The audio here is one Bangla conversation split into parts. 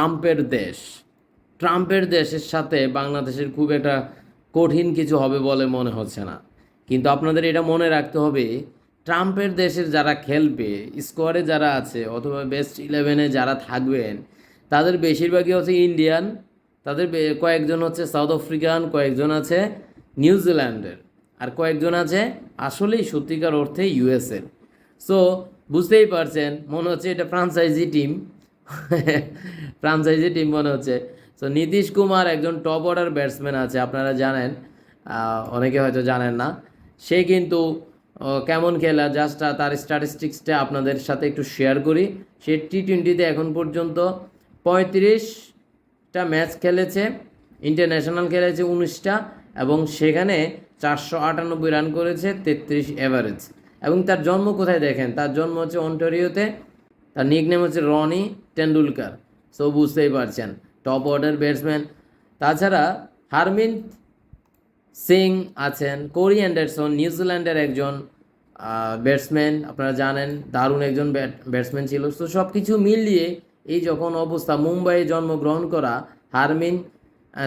ট্রাম্পের দেশ। ট্রাম্পের দেশের সাথে বাংলাদেশের খুব একটা কঠিন কিছু হবে বলে মনে হচ্ছে না। কিন্তু আপনাদের এটা মনে রাখতে হবে, ট্রাম্পের দেশের যারা খেলবে স্কোয়ারে যারা আছে অথবা বেস্ট ইলেভেনে যারা থাকবেন, তাদের বেশিরভাগই হচ্ছে ইন্ডিয়ান, তাদের কয়েকজন হচ্ছে সাউথ আফ্রিকান, কয়েকজন আছে নিউজিল্যান্ডের আর কয়েকজন আছে আসলেই সত্যিকার অর্থে ইউএসএর সো বুঝতেই পারছেন, মনে হচ্ছে এটা ফ্রাঞ্চাইজি টিম। ফ্রাঞ্চাইজি টিম মনে হচ্ছে। সো নীতিশ কুমার একজন টপ অর্ডার ব্যাটসম্যান আছে, আপনারা জানেন। অনেকে হয়তো জানেন না। সে কিন্তু কেমন খেলা জাস্ট তার স্ট্যাটিস্টিক্সটা আপনাদের সাথে একটু শেয়ার করি। সে টি টোয়েন্টিতে এখন পর্যন্ত পঁয়ত্রিশটা ম্যাচ খেলেছে ইন্টারন্যাশনাল খেলেছে উনিশটা, এবং সেখানে চারশো আটানব্বই রান করেছে, তেত্রিশ এভারেজ এবং তার জন্ম কোথায় দেখেন? তার জন্ম হচ্ছে অন্টারিওতে তার নিকনেম হচ্ছে রনি টেন্ডুলকার সো বুঝতেই পারছেন টপ অর্ডার ব্যাটসম্যান তাছাড়া হারমিন সিং আছেন কোরি অ্যান্ডারসন নিউজিল্যান্ডের একজন ব্যাটসম্যান আপনারা জানেন, দারুণ একজন ব্যাটসম্যান ছিল। তো সব কিছু মিলিয়ে এই যখন অবস্থা, মুম্বাইয়ে জন্মগ্রহণ করা হারমিন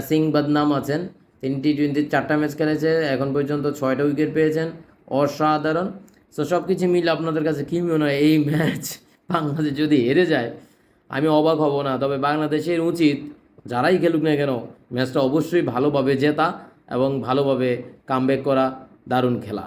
সিং বদনাম আছেন। তিনি টি টোয়েন্টির চারটা ম্যাচ খেলেছে, এখন পর্যন্ত ছয়টা উইকেট পেয়েছেন। অসাধারণ। তো সব কিছু মিলে আপনাদের কাছে কী মনে হয়, এই ম্যাচ বাংলাদেশ যদি হেরে যায় আমি অবাক হব না, তবে বাংলাদেশের উচিত যারাই খেলুক না কেন, ম্যাচটা অবশ্যই ভালোভাবে জেতা এবং ভালোভাবে কামব্যাক করা দারুণ খেলা।